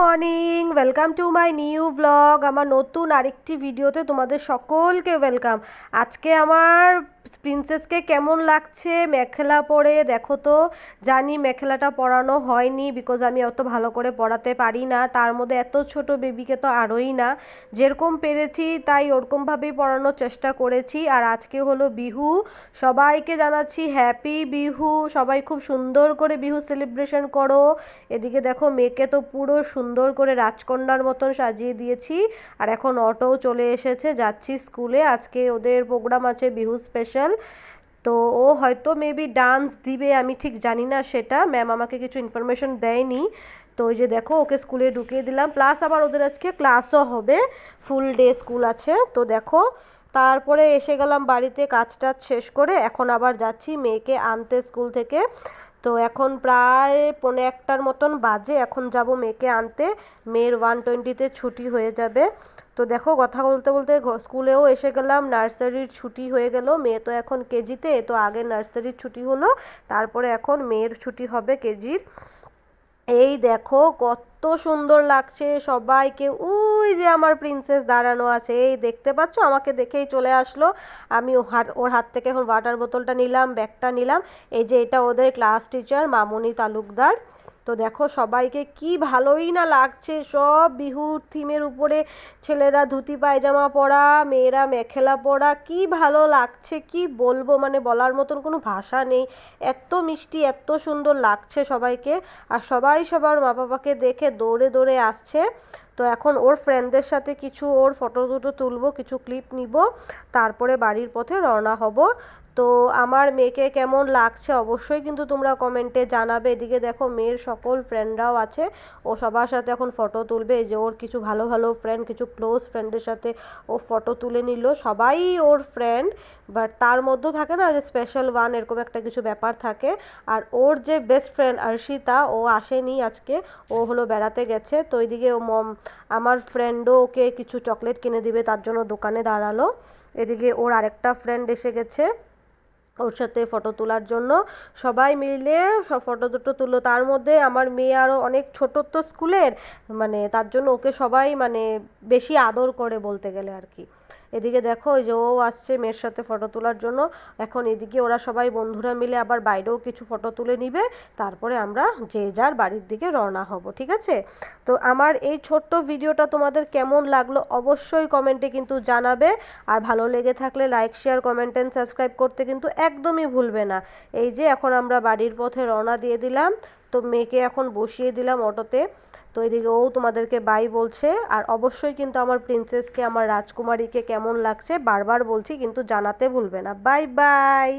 Morning welcome to my new blog আমার নতুন আরেকটি ভিডিওতে তোমাদের সকলকে ওয়েলকাম আজকে আমার প্রিন্সেসকে কেমন লাগছে? মেখেলা পরে, দেখো তো, জানি মেখেলাটা পরানো হয়নি বিকজ আমি অত ভালো করে পড়াতে পারি না। তার মধ্যে এত ছোট বেবিকে তো আরোই না। যেরকম পেরেছি, তাই ওরকমভাবেই পড়ানোর চেষ্টা করেছি। আর আজকে হলো বিহু। সবাইকে জানাচ্ছি হ্যাপি বিহু। সবাই খুব সুন্দর করে বিহু সেলিব্রেশন করো। এদিকে দেখো মেয়েকে তো পুরো সুন্দর করে রাজকন্যার মতন সাজিয়ে দিয়েছি। আর এখন অটোও চলে এসেছে, যাচ্ছি স্কুলে। আজকে ওদের প্রোগ্রাম আছে বিহু স্পেশাল। তো ও হয়তো মেবি ডান্স দিবে, আমি ঠিক জানি না সেটা। ম্যাম আমাকে কিছু ইনফরমেশন দেয়নি। তো ওই যে দেখো, ওকে স্কুলে ঢুকিয়ে দিলাম। প্লাস আবার ওদের আজকে ক্লাসও হবে। ফুল ডে স্কুল আছে। তো দেখো, তারপরে এসে গেলাম বাড়িতে কাজ টাজ শেষ করে। এখন আবার যাচ্ছি মেয়েকে আনতে স্কুল থেকে। তো এখন প্রায় পৌনে একটার মতন বাজে। এখন যাব মেয়েকে আনতে। মেয়ের ওয়ান টোয়েন্টিতে ছুটি হয়ে যাবে। তো দেখো, কথা বলতে বলতে স্কুলেও এসে গেলাম। নার্সারির ছুটি হয়ে গেল। মেয়ে তো এখন কেজিতে। তো আগে নার্সারির ছুটি হলো। তারপরে এখন মেয়ের ছুটি হবে কেজির। এই দেখো, কত সুন্দর লাগছে সবাইকে। ওই যে আমার প্রিন্সেস দাঁড়ানো আছে, এই দেখতে পাচ্ছ? আমাকে দেখেই চলে আসলো। আমি ওর হাত থেকে এখন ওয়াটার বোতলটা নিলাম ব্যাগটা নিলাম। এই যে এটা ওদের ক্লাস টিচার মামনি তালুকদার। তো দেখো সবাইকে কি ভালোই না লাগছে। সব বিহুর থিমের উপরে ছেলেরা ধুতি, পায়জামা পরা, মেয়েরা মেখেলা পরা। কি ভালো লাগছে, কি বলব? মানে বলার মতন কোনো ভাষা নেই। এত মিষ্টি, এত সুন্দর লাগছে সবাইকে। আর সবাই সবার মা বাবাকে দেখে দৌড়ে দৌড়ে আসছে। তো এখন ওর ফ্রেন্ডদের সাথে কিছু ওর ফটো দুটো তুলবো, কিছু ক্লিপ নিব, তারপরে বাড়ির পথে রওনা হব। তো আমার মেয়েকে কেমন লাগছে অবশ্যই কিন্তু তোমরা কমেন্টে জানাবে। এদিকে দেখো মেয়ের সকল ফ্রেন্ডরাও আছে। ও সবার সাথে এখন ফটো তুলবে। যে ওর কিছু ভালো ভালো ফ্রেন্ড কিছু ক্লোজ ফ্রেন্ডের সাথে ও ফটো তুলে নিল। সবাই ওর ফ্রেন্ড বাট তার মধ্যেও থাকে না যে স্পেশাল ওয়ান এরকম একটা কিছু ব্যাপার থাকে। আর ওর যে বেস্ট ফ্রেন্ড অর্ষিতা ও আসেনি আজকে। ও হলো বেড়াতে গেছে। তো এইদিকে ও মম আমার ফ্রেন্ডও ওকে কিছু চকলেট কিনে দিবে, তার জন্য দোকানে দাঁড়াল। এদিকে ওর আরেকটা ফ্রেন্ড এসে গেছে। ওর সাথে ফটো তোলার জন্য। সবাই মিলে সব ফটো দুটো তুললো। তার মধ্যে আমার মেয়ে আরও অনেক ছোট তো স্কুলের মানে তার জন্য ওকে সবাই মানে বেশি আদর করে বলতে গেলে আর কি। এদিকে দেখো যে ও আসছে মেয়ের সাথে ফটো তোলার জন্য। এখন এদিকে ওরা সবাই বন্ধুরা মিলে আবার বাইরেও কিছু ফটো তুলে নিবে। তারপরে আমরা যে যার বাড়ির দিকে রওনা হব, ঠিক আছে? তো আমার এই ছোট্ট ভিডিওটা তোমাদের কেমন লাগল অবশ্যই কমেন্টে কিন্তু জানাবে। আর ভালো লেগে থাকলে like share comment and subscribe করতে কিন্তু একদমই ভুলবে না। এই যে এখন আমরা বাড়ির পথে রওনা দিয়ে দিলাম, তো মেয়েকে এখন বসিয়ে দিলাম অটোতে। তো এদিকে ও তোমাদেরকে বাই বলছে, আর অবশ্যই কিন্তু আমার প্রিন্সেসকে আমার রাজকুমারীকে কেমন লাগছে বারবার বলছি, কিন্তু জানাতে ভুলবে না। Bye bye